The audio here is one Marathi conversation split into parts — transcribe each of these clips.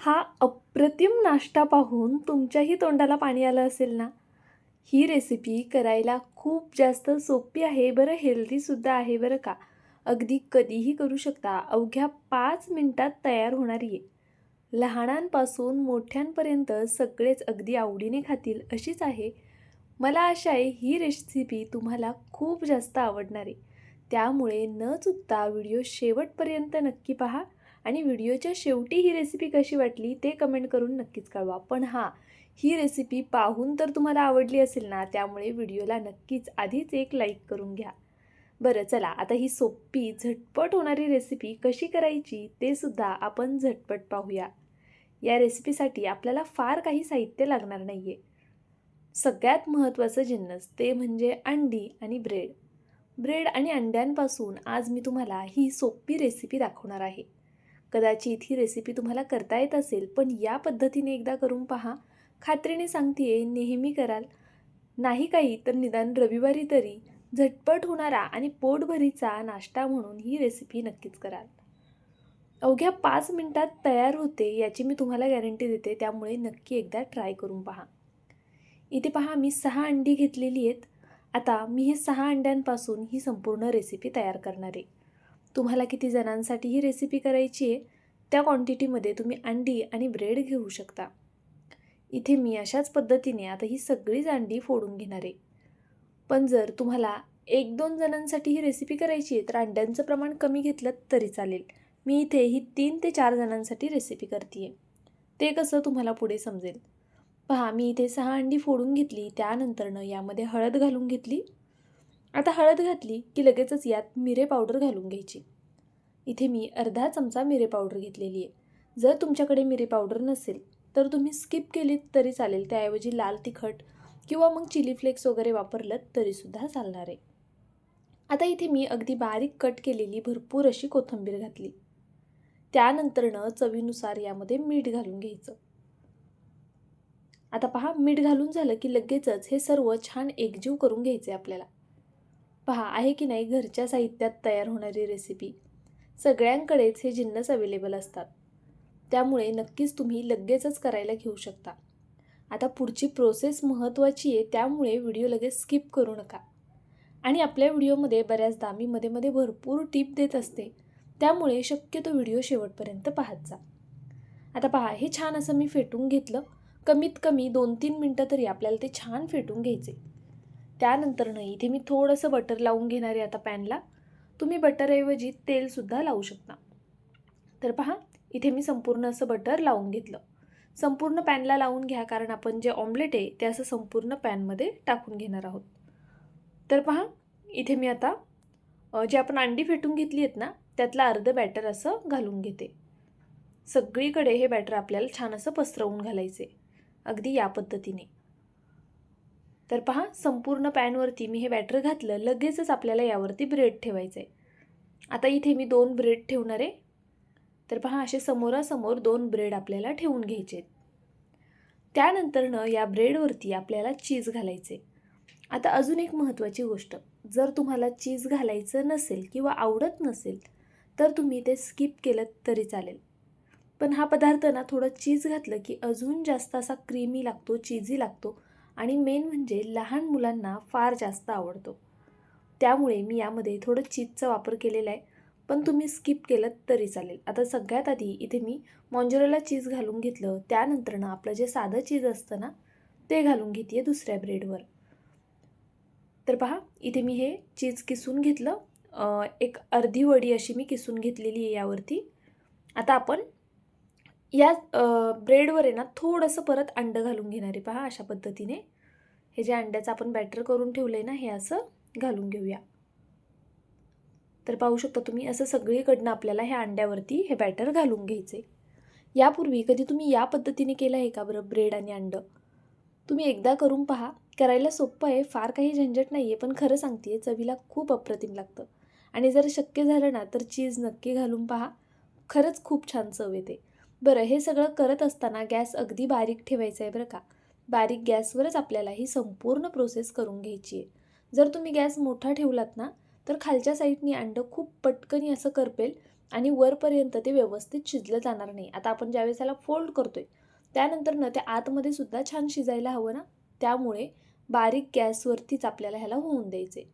हा अप्रतिम नाश्ता पाहून तुमच्याही तोंडाला पाणी आलं असेल ना? ही रेसिपी करायला खूप जास्त सोपी आहे बरं हेल्दीसुद्धा आहे बरं का? अगदी कधीही करू शकता. अवघ्या पाच मिनटात तयार होणारी आहे लहानांपासून मोठ्यांपर्यंत सगळेच अगदी आवडीने खातील अशीच आहे. मला आशा आहे ही रेसिपी तुम्हाला खूप जास्त आवडणार आहे. त्यामुळे न चुकता व्हिडिओ शेवटपर्यंत नक्की पहा. आणि व्हिडिओच्या शेवटी ही रेसिपी कशी वाटली ते कमेंट करून नक्कीच कळवा. पण हां ही रेसिपी पाहून तर तुम्हाला आवडली असेल ना त्यामुळे व्हिडिओला नक्कीच आधीच एक लाईक करून घ्या. बरं चला आता ही सोपी झटपट होणारी रेसिपी कशी करायची ते सुद्धा आपण झटपट पाहूया. या रेसिपीसाठी आपल्याला फार काही साहित्य लागणार नाही आहे सगळ्यात महत्त्वाचं जिन्नस ते म्हणजे अंडी आणि ब्रेड ब्रेड आणि अंड्यांपासून आज मी तुम्हाला ही सोपी रेसिपी दाखवणार आहे. कदाचित ही रेसिपी तुम्हाला करता येत असेल पण या पद्धतीने एकदा करून पहा. खात्रीने सांगते नेहमी कराल. नाही काही तर निदान रविवारी तरी. झटपट होणारा आणि पोटभरीचा नाश्ता म्हणून ही रेसिपी नक्कीच कराल. अवघ्या पाच मिनटात तयार होते याची मी तुम्हाला गॅरंटी देते. त्यामुळे नक्की एकदा ट्राय करून पहा. इथे पहा मी सहा अंडी घेतलेली आहेत. आता मी हे सहा अंड्यांपासून ही संपूर्ण रेसिपी तयार करणार आहे. तुम्हाला किती जणांसाठी ही रेसिपी करायची आहे त्या क्वांटिटीमध्ये तुम्ही अंडी आणि ब्रेड घेऊ शकता. इथे मी अशाच पद्धतीने आता ही सगळीच अंडी फोडून घेणार आहे. पण जर तुम्हाला एक दोन जणांसाठी ही रेसिपी करायची आहे तर अंड्यांचं प्रमाण कमी घेतलं तरी चालेल. मी इथे ही तीन ते चार जणांसाठी रेसिपी करते आहे ते कसं तुम्हाला पुढे समजेल. पहा मी इथे सहा अंडी फोडून घेतली त्यानंतरनं यामध्ये हळद घालून घेतली. आता हळद घातली की लगेचच यात मिरे पावडर घालून घ्यायची. इथे मी अर्धा चमचा मिरे पावडर घेतलेली आहे. जर तुमच्याकडे मिरे पावडर नसेल तर तुम्ही स्किप केलीत तरी चालेल. त्याऐवजी लाल तिखट किंवा मग चिली फ्लेक्स वगैरे वापरलं तरीसुद्धा चालणार आहे. आता इथे मी अगदी बारीक कट केलेली भरपूर अशी कोथिंबीर घातली. त्यानंतरनं चवीनुसार यामध्ये मीठ घालून घ्यायचं. आता पहा मीठ घालून झालं की लगेचच हे सर्व छान एकजीव करून घ्यायचे आपल्याला. पहा आहे की नाही घरच्या साहित्यात तयार होणारी रेसिपी सगळ्यांकडेच हे जिन्नस अवेलेबल असतात. त्यामुळे नक्कीच तुम्ही लगेचच करायला घेऊ शकता. आता पुढची प्रोसेस महत्त्वाची आहे त्यामुळे व्हिडिओ लगेच स्किप करू नका. आणि आपल्या व्हिडिओमध्ये बऱ्याचदा मी मध्ये मध्ये भरपूर टिप देत असते. त्यामुळे शक्यतो व्हिडिओ शेवटपर्यंत पाहत जा. आता पहा हे छान असं मी फेटून घेतलं. कमीत कमी दोन तीन मिनटं तरी आपल्याला ते छान फेटून घ्यायचे. त्यानंतरनं इथे मी थोडंसं बटर लावून घेणार आहे आता पॅनला तुम्ही बटरऐवजी तेलसुद्धा लावू शकता. तर पहा इथे मी संपूर्ण असं बटर लावून घेतलं. संपूर्ण पॅनला लावून घ्या कारण आपण जे ऑमलेट आहे ते असं संपूर्ण पॅनमध्ये टाकून घेणार आहोत. तर पहा इथे मी आता जे आपण अंडी फेटून घेतली आहेत ना त्यातलं अर्धं बॅटर असं घालून घेते. सगळीकडे हे बॅटर आपल्याला छान असं पसरवून घालायचे अगदी या पद्धतीने. तर पहा संपूर्ण पॅनवरती मी हे बॅटर घातलं लगेचच आपल्याला यावरती ब्रेड ठेवायचं आहे आता इथे मी दोन ब्रेड ठेवणार आहे. तर पहा असे समोरासमोर दोन ब्रेड आपल्याला ठेवून घ्यायचे आहेत त्यानंतरनं या ब्रेडवरती आपल्याला चीज घालायचे आता अजून एक महत्त्वाची गोष्ट जर तुम्हाला चीज घालायचं नसेल किंवा आवडत नसेल तर तुम्ही ते स्किप केलं तरी चालेल. पण हा पदार्थ ना थोडं चीज घातलं की अजून जास्त असा क्रीमी लागतो चीजी लागतो आणि मेन म्हणजे लहान मुलांना फार जास्त आवडतो. त्यामुळे मी यामध्ये थोडं चीजचा वापर केलेला आहे. पण तुम्ही स्किप केलं तरी चालेल. आता सगळ्यात आधी इथे मी मॉन्जोरेला चीज घालून घेतलं. त्यानंतरनं आपलं जे साधं चीज असतं ना ते घालून घेते आहे दुसऱ्या ब्रेडवर तर पहा इथे मी हे चीज किसून घेतलं. एक अर्धी वडी अशी मी किसून घेतलेली आहे यावरती. आता आपण या ब्रेडवर आहे ना थोडंसं परत अंडं घालून घेणार आहे. पहा अशा पद्धतीने. हे जे अंड्याचं आपण बॅटर करून ठेवलं आहे ना हे असं घालून घेऊया. तर पाहू शकता तुम्ही असं सगळीकडनं आपल्याला ह्या अंड्यावरती हे बॅटर घालून घ्यायचे यापूर्वी कधी तुम्ही या पद्धतीने केलं आहे का बरं ब्रेड आणि अंडं? तुम्ही एकदा करून पहा. करायला सोपं आहे फार काही झंझट नाही आहे पण खरं सांगते आहे चवीला खूप अप्रतिम लागतं. आणि जर शक्य झालं ना तर चीज नक्की घालून पहा. खरंच खूप छान चव येते. बरं हे सगळं करत असताना गॅस अगदी बारीक ठेवायचा आहे बरं का? बारीक गॅसवरच आपल्याला ही संपूर्ण प्रोसेस करून घ्यायची आहे. जर तुम्ही गॅस मोठा ठेवलात ना तर खालच्या साईडनी अंडं खूप पटकनी असं करपेल आणि वरपर्यंत ते व्यवस्थित शिजलं जाणार नाही. आता आपण ज्यावेळेस त्याला फोल्ड करतोय त्यानंतर ना ते आतमध्ये सुद्धा छान शिजायला हवं ना त्यामुळे बारीक गॅसवरतीच आपल्याला ह्याला होऊन द्यायचे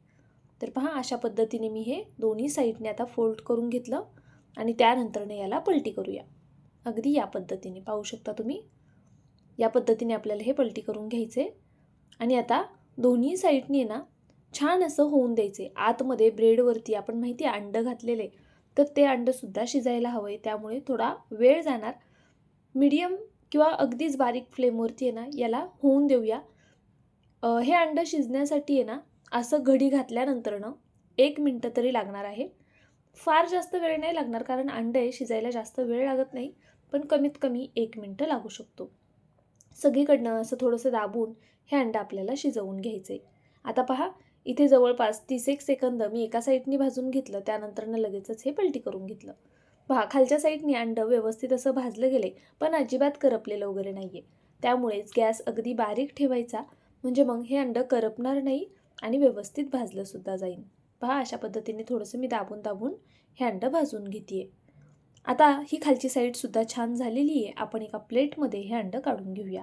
तर पहा अशा पद्धतीने मी हे दोन्ही साईडने आता फोल्ड करून घेतलं आणि त्यानंतरने याला पलटी करूया. अगदी या पद्धतीने पाहू शकता तुम्ही. या पद्धतीने आपल्याला हे पलटी करून घ्यायचे. आणि आता दोन्ही साईडने ना छान असं होऊन द्यायचे. आतमध्ये ब्रेडवरती आपण माहिती आहे अंडं घातलेले. तर ते अंडंसुद्धा शिजायला हवं आहे त्यामुळे थोडा वेळ जाणार. मीडियम किंवा अगदीच बारीक फ्लेमवरती आहे ना याला होऊन देऊया. हे अंडं शिजण्यासाठी आहे ना असं घडी घातल्यानंतरनं एक मिनटं तरी लागणार आहे. फार जास्त वेळ नाही लागणार कारण अंडे शिजायला जास्त वेळ लागत नाही. पण कमीत कमी एक मिनटं लागू शकतो. सगळीकडनं असं थोडंसं दाबून हे अंडं आपल्याला शिजवून घ्यायचं. आहे आता पहा इथे जवळपास तीस एक सेकंद मी एका साईडनी भाजून घेतलं त्यानंतरनं लगेचच हे पलटी करून घेतलं. पहा खालच्या साईडनी अंडं व्यवस्थित असं भाजलं गेले पण अजिबात करपलेलं वगैरे नाही आहे त्यामुळेच गॅस अगदी बारीक ठेवायचा म्हणजे मग हे अंडं करपणार नाही आणि व्यवस्थित भाजलंसुद्धा जाईल पहा अशा पद्धतीने थोडंसं मी दाबून दाबून हे अंडं भाजून घेते आता ही खालची साईडसुद्धा छान झालेली आहे. आपण एका प्लेटमध्ये हे अंडं काढून घेऊया.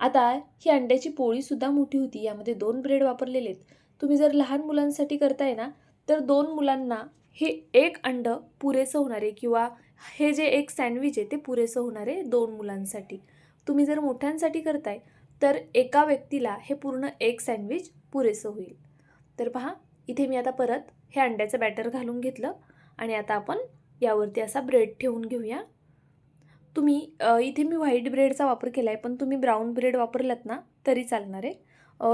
आता ही अंड्याची पोळीसुद्धा मोठी होती. यामध्ये दोन ब्रेड वापरलेले आहेत. तुम्ही जर लहान मुलांसाठी करताय ना तर दोन मुलांना हे एक अंडं पुरेसं होणारे किंवा हे जे एक सँडविच आहे ते पुरेसं होणारे दोन मुलांसाठी. तुम्ही जर मोठ्यांसाठी करताय तर एका व्यक्तीला हे पूर्ण एक सँडविच पुरेसं होईल. तर पहा इथे मी आता परत हे अंड्याचं बॅटर घालून घेतलं आणि आता आपण यावरती असा ब्रेड ठेवून घेऊया. तुम्ही इथे मी व्हाईट ब्रेडचा वापर केला आहे पण तुम्ही ब्राऊन ब्रेड वापरलात ना तरी चालणार आहे.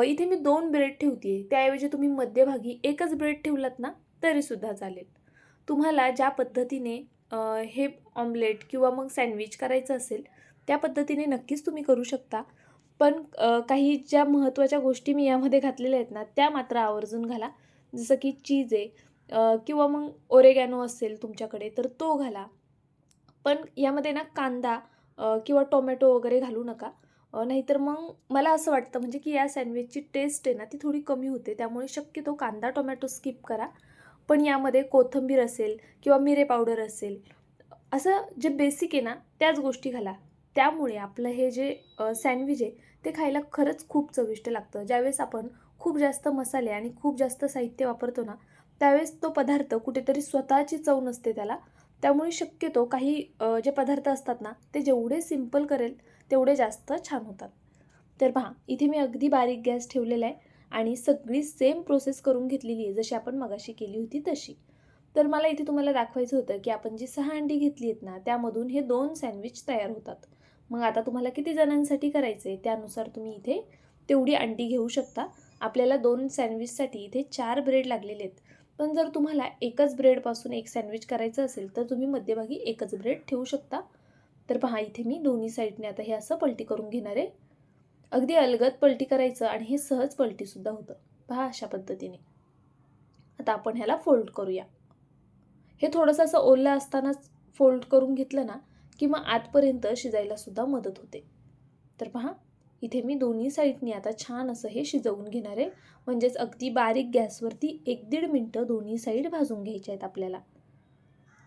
इथे मी दोन ब्रेड ठेवते आहे त्याऐवजी तुम्ही मध्यभागी एकच ब्रेड ठेवलात ना तरीसुद्धा चालेल. तुम्हाला ज्या पद्धतीने हे ऑमलेट किंवा मग सँडविच करायचं असेल त्या पद्धतीने नक्कीच तुम्ही करू शकता. पण काही ज्या महत्त्वाच्या गोष्टी मी यामध्ये घातलेल्या आहेत ना त्या मात्र आवर्जून घाला. जसं की चीज आहे. किंवा मग ओरेगॅनो असेल तुमच्याकडे तर तो घाला. पण यामध्ये ना कांदा किंवा टोमॅटो वगैरे घालू नका. नाहीतर मग मला असं वाटतं म्हणजे की या सँडविचची टेस्ट आहे ना ती थोडी कमी होते. त्यामुळे शक्यतो कांदा टोमॅटो स्किप करा. पण यामध्ये कोथिंबीर असेल किंवा मिरे पावडर असेल असं जे बेसिक आहे ना त्याच गोष्टी घाला. त्यामुळे आपलं हे जे सँडविच आहे ते खायला खरंच खूप चविष्ट लागतं. ज्यावेळेस आपण खूप जास्त मसाले आणि खूप जास्त साहित्य वापरतो ना त्यावेळेस तो पदार्थ कुठेतरी स्वतःची चव नसते त्याला. त्यामुळे शक्यतो काही जे पदार्थ असतात ना ते जेवढे सिंपल करेल तेवढे जास्त छान होतात. तर पहा इथे मी अगदी बारीक गॅस ठेवलेला आहे आणि सगळी सेम प्रोसेस करून घेतलेली आहे जशी आपण मगाशी केली होती तशी. तर मला इथे तुम्हाला दाखवायचं होतं की आपण जी सहा अंडी घेतली आहेत ना त्यामधून हे दोन सँडविच तयार होतात. मग आता तुम्हाला किती जणांसाठी करायचं आहे त्यानुसार तुम्ही इथे तेवढी अंडी घेऊ शकता. आपल्याला दोन सँडविचसाठी इथे चार ब्रेड लागलेले आहेत. पण जर तुम्हाला एकच ब्रेडपासून एक सँडविच करायचं असेल तर तुम्ही मध्यभागी एकच ब्रेड ठेवू शकता. तर पहा इथे मी दोन्ही साईडने आता हे असं पलटी करून घेणार आहे. अगदी अलगद पलटी करायचं आणि हे सहज पलटीसुद्धा होतं. पहा अशा पद्धतीने. आता आपण ह्याला फोल्ड करूया. हे थोडंसं असं ओलं असतानाच फोल्ड करून घेतलं ना की मग आतपर्यंत शिजायलासुद्धा मदत होते. तर पहा इथे मी दोन्ही साईडनी आता छान असं हे शिजवून घेणार आहे. म्हणजेच अगदी बारीक गॅसवरती एक दीड मिनटं दोन्ही साईड भाजून घ्यायच्या आहेत आपल्याला.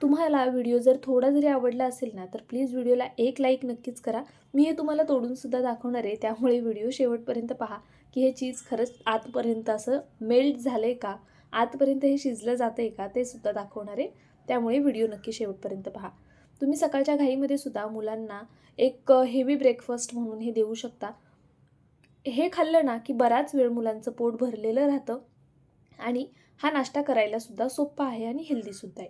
तुम्हाला व्हिडिओ जर थोडा जरी आवडला असेल ना तर प्लीज व्हिडिओला एक लाईक नक्कीच करा. मी हे तुम्हाला तोडूनसुद्धा दाखवणार आहे. त्यामुळे व्हिडिओ शेवटपर्यंत पहा की हे चीज खरंच आतपर्यंत असं मेल्ट झालं आहे का? आतपर्यंत हे शिजलं जातं आहे का? ते सुद्धा दाखवणार आहे. त्यामुळे व्हिडिओ नक्की शेवटपर्यंत पहा. तुम्ही सकाळच्या घाईमध्ये सुद्धा मुलांना एक हेवी ब्रेकफास्ट म्हणून हे देऊ शकता. हे खाल्लं ना की बराच वेळ मुलांचं पोट भरलेलं राहतं आणि हा नाश्ता करायलासुद्धा सोपा आहे आणि हेल्दीसुद्धा आहे.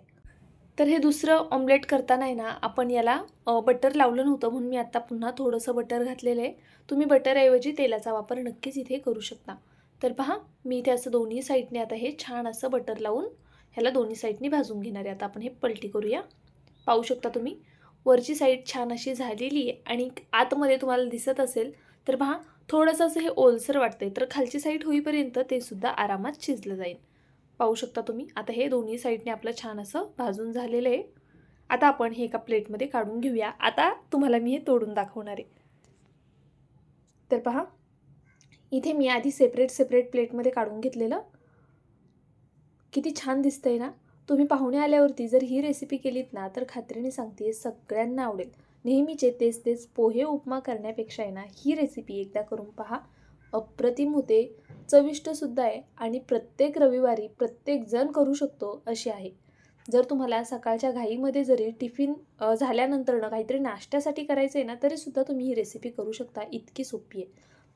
तर हे दुसरं ऑमलेट करताना आहे ना आपण याला बटर लावलं नव्हतं म्हणून मी आत्ता पुन्हा थोडंसं बटर घातलेलं आहे. तुम्ही बटरऐवजी तेलाचा वापर नक्कीच इथे करू शकता. तर पहा मी इथे असं दोन्ही साईडने आता हे छान असं बटर लावून ह्याला दोन्ही साईडनी भाजून घेणार आहे. आता आपण हे पलटी करूया. पाहू शकता तुम्ही. वरची साईड छान अशी झालेली आहे आणि आतमध्ये तुम्हाला दिसत असेल तर पहा थोडंसं असं हे ओलसर वाटतंय. तर खालची साईड होईपर्यंत ते सुद्धा आरामात शिजलं जाईल. पाहू शकता तुम्ही. आता हे दोन्ही साईडने आपलं छान असं भाजून झालेलं आहे. आता आपण हे एका प्लेटमध्ये काढून घेऊया. आता तुम्हाला मी हे तोडून दाखवणार आहे. तर पहा इथे मी आधी सेपरेट सेपरेट प्लेटमध्ये काढून घेतलेलं. किती छान दिसतंय ना? तुम्ही पाहुणे आल्यावरती जर ही रेसिपी केलीत ना तर खात्रीने सांगते सगळ्यांना आवडेल. नेहमीचे तेच तेच पोहे उपमा करण्यापेक्षा आहे ना ही रेसिपी एकदा करून पहा. अप्रतिम होते चविष्टसुद्धा आहे आणि प्रत्येक रविवारी प्रत्येक जण करू शकतो अशी आहे. जर तुम्हाला सकाळच्या घाईमध्ये जरी टिफिन झाल्यानंतरनं काहीतरी नाश्त्यासाठी करायचं आहे ना तरीसुद्धा तुम्ही ही रेसिपी करू शकता. इतकी सोपी आहे.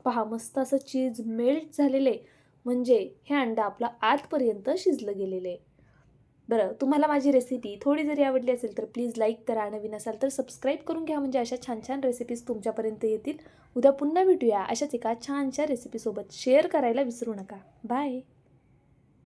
पहा मस्त असं चीज मेल्ट झालेलं आहे. म्हणजे हे अंडा आपलं आतपर्यंत शिजलं गेलेलं आहे. बरं तुम्हाला माझी रेसिपी थोडी जरी आवडली असेल तर प्लीज लाईक करा. नवीन असाल तर सबस्क्राईब करून घ्या. म्हणजे अशा छान छान रेसिपीज तुमच्यापर्यंत येतील. उद्या पुन्हा भेटूया. अशाच एका छानशा रेसिपीसोबत शेअर करायला विसरू नका. बाय